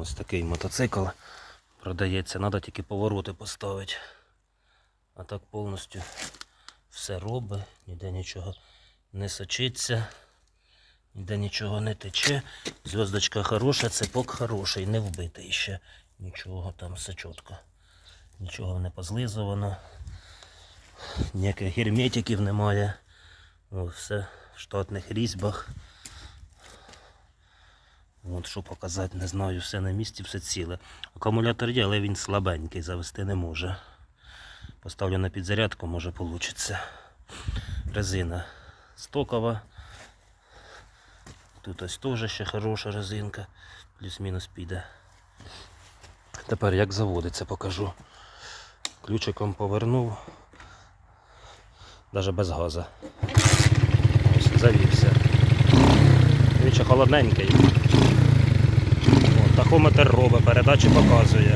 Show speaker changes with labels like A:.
A: Ось такий мотоцикл продається, треба тільки повороти поставити. А так повністю все робить, ніде нічого не сочиться, ніде нічого не тече. Зв'язочка хороша, цепок хороший, не вбитий ще. Нічого там все чітко. Нічого не позлизувано. Ніяких герметиків немає. О, все в штатних різьбах. От що показати, не знаю, все на місці, все ціле. Акумулятор є, але він слабенький, завести не може. Поставлю на підзарядку, може вийде. Резина стокова. Тут ось теж ще хороша резинка, плюс-мінус піде. Тепер як заводиться, покажу. Ключиком повернув. Навіть без газу. Ось, завівся. Він ще холодненький. Тахометр робить, передачі показує.